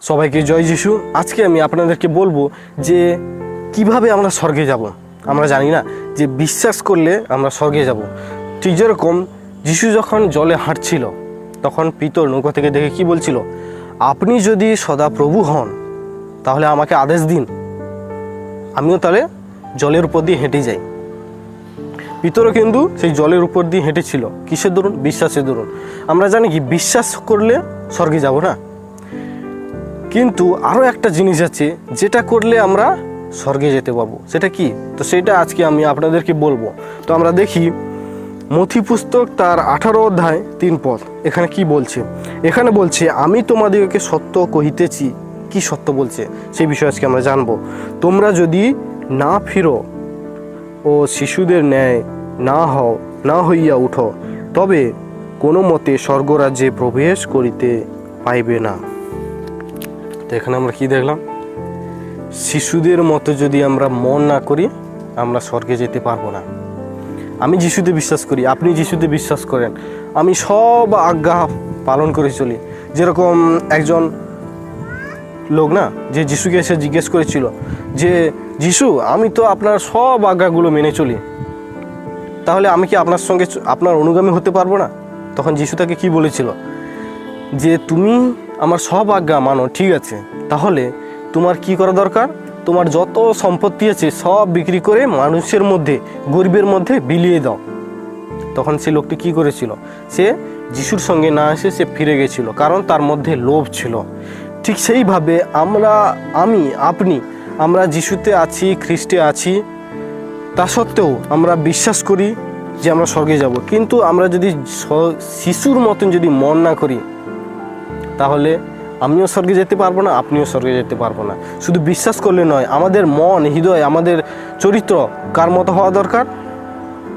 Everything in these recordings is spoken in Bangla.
সবাইকে জয় যিশু। আজকে আমি আপনাদেরকে বলব যে কীভাবে আমরা স্বর্গে যাব। আমরা জানি না যে বিশ্বাস করলে আমরা স্বর্গে যাব। ঠিক যেরকম যিশু যখন জলে হাঁটছিল, তখন পিতর নৌকা থেকে দেখে কি বলছিল? আপনি যদি সদা প্রভু হন, তাহলে আমাকে আদেশ দিন। আমিও তাহলে জলের উপর দিয়ে হেঁটে যাই। পিতরও কিন্তু সেই জলের উপর দিয়ে হেঁটেছিল। কিসের দরুন? বিশ্বাসের দরুন। আমরা জানি কি, বিশ্বাস করলে স্বর্গে যাব না? কিন্তু আরও একটা জিনিস আছে, যেটা করলে আমরা স্বর্গে যেতে পারব। সেটা কি? তো সেটা আজকে আমি আপনাদেরকে বলব। তো আমরা দেখি, মথি পুস্তক তার আঠারো অধ্যায় তিন পথ এখানে কি বলছে? এখানে বলছে, আমি তোমাদেরকে সত্য কহিতেছি। কি সত্য বলছে? সেই বিষয়ে আজকে আমরা জানব। তোমরা যদি না ফিরো ও শিশুদের ন্যায় না হও, না হইয়া উঠো, তবে কোনো মতে স্বর্গরাজ্যে প্রবেশ করিতে পাইবে না। তো এখানে আমরা কি দেখলাম? শিশুদের মতো যদি আমরা মন না করি, আমরা স্বর্গে যেতে পারব না। আমি যিশুতে বিশ্বাস করি, আপনি যিশুতে বিশ্বাস করেন। আমি সব আজ্ঞা পালন করে চলি। যেরকম একজন লোক না, যে যিশুকে এসে জিজ্ঞেস করেছিল যে, যিশু, আমি তো আপনার সব আজ্ঞাগুলো মেনে চলি। তাহলে আমি কি আপনার সঙ্গে আপনার অনুগামী হতে পারব না? তখন যিশু তাকে কি বলেছিল? যে, তুমি আমার সব আজ্ঞা মানো, ঠিক আছে। তাহলে তোমার কি করা দরকার? তোমার যত সম্পত্তি আছে সব বিক্রি করে মানুষের মধ্যে, গরিবের মধ্যে বিলিয়ে দাও। তখন সে লোকটি কি করেছিল? সে যিশুর সঙ্গে না এসে সে ফিরে গেছিল, কারণ তার মধ্যে লোভ ছিল। ঠিক সেইভাবে আমরা, আমি, আপনি, আমরা যিশুতে আছি, খ্রিস্টে আছি, তা সত্ত্বেও আমরা বিশ্বাস করি যে আমরা স্বর্গে যাব। কিন্তু আমরা যদি শিশুর মতন যদি মন না করি তাহলে আমিও স্বর্গে যেতে পারব না, আপনিও স্বর্গে যেতে পারব না। শুধু বিশ্বাস করলে নয়, আমাদের মন, হৃদয়, আমাদের চরিত্র কার মতো হওয়া দরকার?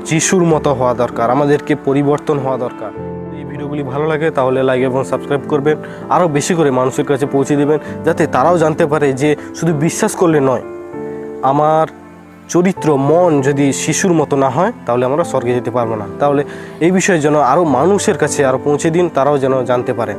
যিশুর মতো হওয়া দরকার, আমাদেরকে পরিবর্তন হওয়া দরকার। এই ভিডিওগুলি ভালো লাগে তাহলে লাইক এবং সাবস্ক্রাইব করবেন, আরও বেশি করে মানুষের কাছে পৌঁছে দেবেন, যাতে তারাও জানতে পারে যে শুধু বিশ্বাস করলে নয়, আমার চরিত্র, মন যদি শিশুর মতো না হয়, তাহলে আমরা স্বর্গে যেতে পারব না। তাহলে এই বিষয়ে যেন আরও মানুষের কাছে আরও পৌঁছে দিন, তারাও যেন জানতে পারে।